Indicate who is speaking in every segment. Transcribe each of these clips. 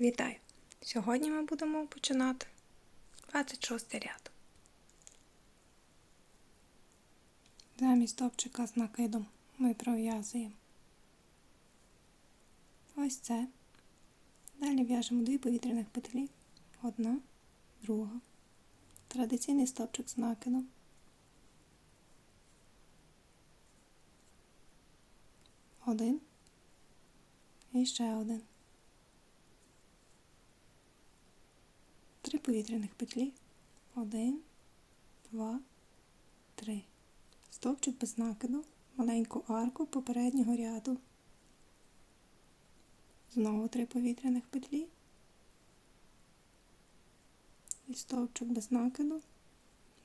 Speaker 1: Вітаю! Сьогодні ми будемо починати 26 ряд. Замість стовпчика з накидом ми пров'язуємо ось це. Далі в'яжемо дві повітряних петлі. Одна, друга. Традиційний стовпчик з накидом. Один. І ще один. Три повітряних петлі. Один, два, три. Стовпчик без накиду, маленьку арку попереднього ряду. Знову три повітряних петлі. І стовпчик без накиду,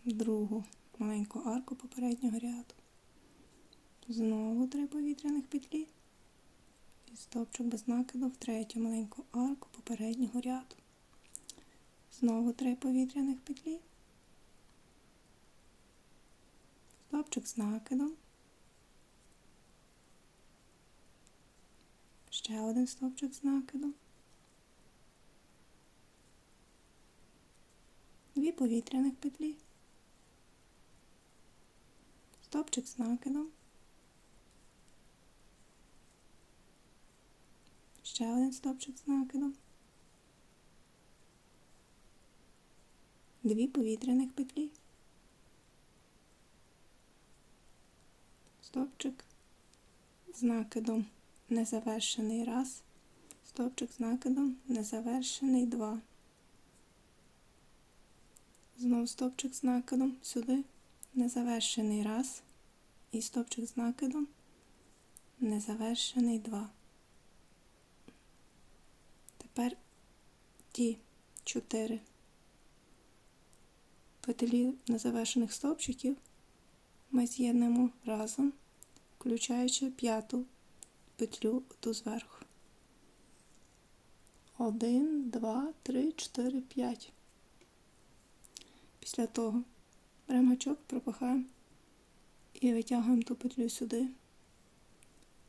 Speaker 1: другу маленьку арку попереднього ряду. Знову три повітряних петлі. І стовпчик без накиду в третю маленьку арку попереднього ряду. Знову три повітряних петлі. Стовпчик з накидом. Ще один стовпчик з накидом. Дві повітряних петлі. Стовпчик з накидом. Ще один стовпчик з накидом. Дві повітряних петлі. Стовпчик з накидом незавершений раз. Стовпчик з накидом незавершений два. Знову стовпчик з накидом сюди незавершений раз. І стовпчик з накидом незавершений два. Тепер ті чотири петлі незавершених стовпчиків ми з'єднемо разом, включаючи п'яту петлю ту зверху. Один, два, три, чотири, п'ять. Після того беремо гачок, пропахаємо і витягуємо ту петлю сюди.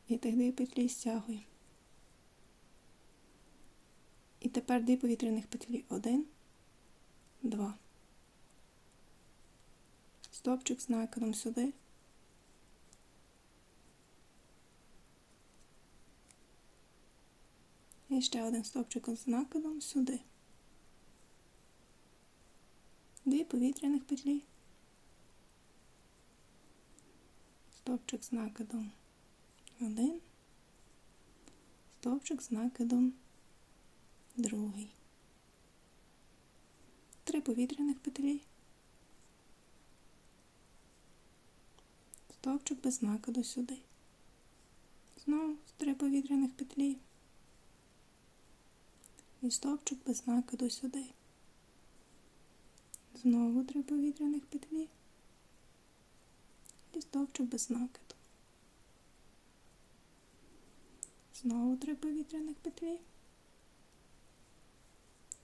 Speaker 1: І тих дві петлі стягуємо. І тепер дві повітряних петлі. Один, два. Стопчик з накидом сюди. І ще один стовпчик з накидом сюди. Дві повітряних петлі. Стовпчик з накидом один. Стовпчик з накидом другий. Три повітряних петлі. Стовпчик без накиду сюди. Знову три повітряних петлі. І стовпчик без накиду сюди. Знову три повітряних петлі. І стовпчик без накиду. Знову три повітряних петлі.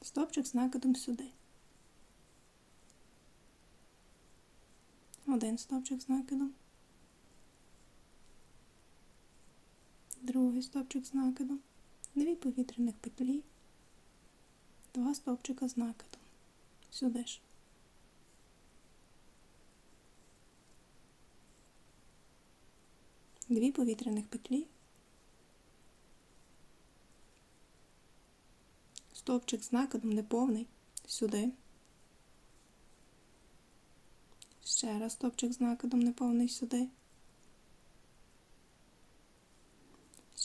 Speaker 1: Стовпчик з накидом сюди. Один стовпчик з накидом. Другий стовпчик з накидом. Дві повітряних петлі. Два стовпчика з накидом. Сюди ж. Дві повітряних петлі. Стовпчик з накидом неповний. Сюди. Ще раз стовпчик з накидом неповний сюди.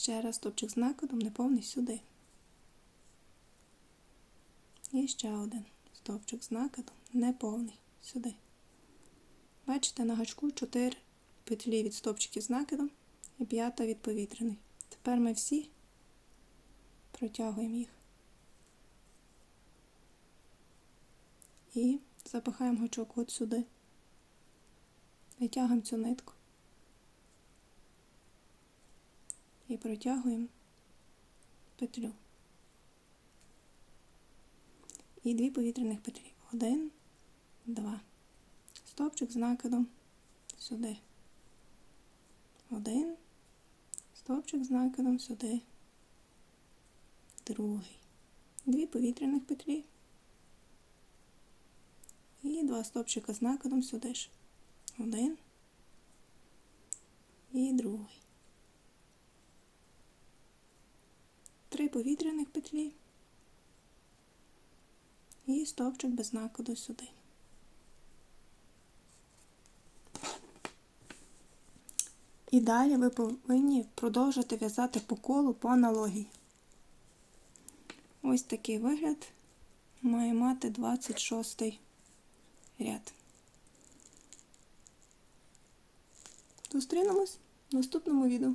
Speaker 1: Ще раз стовпчик з накидом неповний сюди. І ще один стовпчик з накидом неповний сюди. Бачите, на гачку 4 петлі від стовпчиків з накидом і п'ята від повітряний. Тепер ми всі протягуємо їх. І запихаємо гачок от сюди. Витягуємо цю нитку. І протягуємо петлю. І дві повітряних петлі. Один, два. Стовпчик з накидом сюди. Один. Стовпчик з накидом сюди. Другий. дві повітряних петлі і два стопчика з накидом сюди ж. Один і другий. Три повітряних петлі і стовпчик без накиду сюди. І далі ви повинні продовжити в'язати по колу по аналогії. Ось такий вигляд має мати 26 ряд. Зустрінемось в наступному відео.